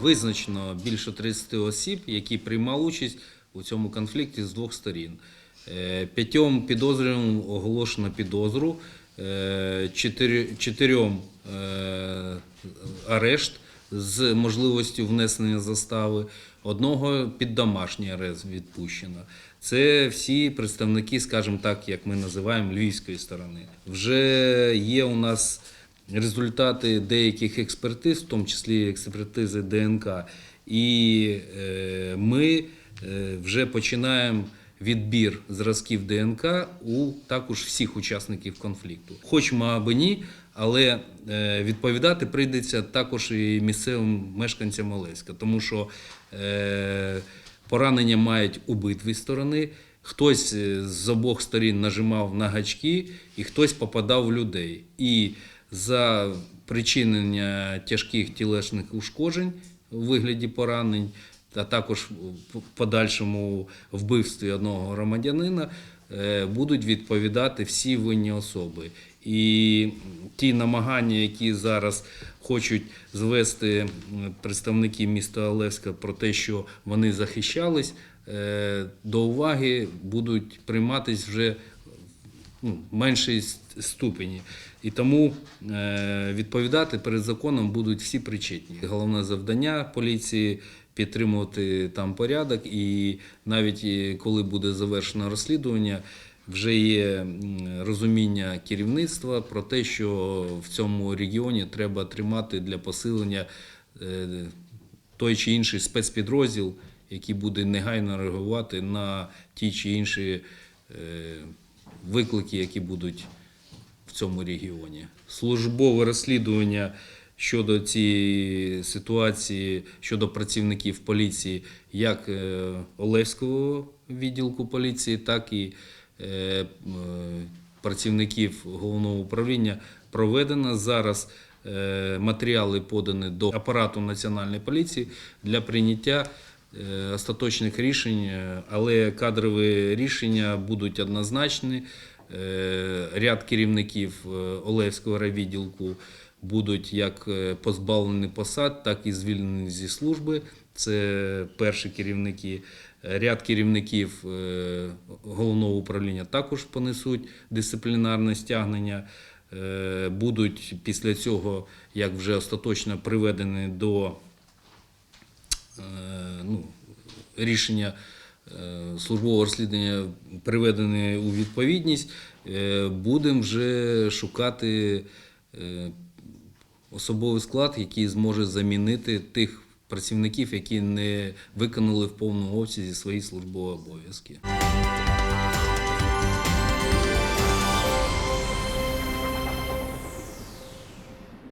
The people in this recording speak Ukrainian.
Визначено більше 30 осіб, які приймали участь у цьому конфлікті з двох сторін. Е, П'ятьом підозрюваним оголошено підозру, е, чотирьом е, арешт з можливістю внесення застави, одного під домашній арест відпущено. Це всі представники, скажімо так, як ми називаємо львівської сторони. Вже є у нас результати деяких експертиз, в тому числі експертизи ДНК, і е, ми е, вже починаємо відбір зразків ДНК у також всіх учасників конфлікту. Хочемо або ні, але е, відповідати прийдеться також і місцевим мешканцям Олеська, тому що поранення мають обидві сторони. Хтось з обох сторін нажимав на гачки, і хтось попадав в людей. І за причинення тяжких тілесних ушкоджень у вигляді поранень, а також в подальшому вбивстві одного громадянина е, будуть відповідати всі винні особи. І ті намагання, які зараз хочуть звести представники міста Олевська про те, що вони захищались, е, до уваги будуть прийматись вже ну, меншій ступені. І тому е, відповідати перед законом будуть всі причетні. Головне завдання поліції підтримувати там порядок, і навіть коли буде завершено розслідування, вже є розуміння керівництва про те, що в цьому регіоні треба тримати для посилення е, той чи інший спецпідрозділ, який буде негайно реагувати на ті чи інші е, виклики, які будуть в цьому регіоні. Службове розслідування щодо цієї ситуації, щодо працівників поліції, як е, Олевського відділку поліції, так і е, е, працівників головного управління проведено. Зараз матеріали подані до апарату Національної поліції для прийняття остаточних рішень, е, але кадрові рішення будуть однозначні. Е, Ряд керівників е, Олевського райвідділку будуть як е, позбавлені посад, так і звільнені зі служби. Це перші керівники. Ряд керівників е, головного управління також понесуть дисциплінарне стягнення. Е, Будуть після цього, як вже остаточно приведені до е, ну, рішення е, службового розслідування приведене у відповідність, е, будемо вже шукати е, особовий склад, який зможе замінити тих працівників, які не виконали в повному обсязі свої службові обов'язки.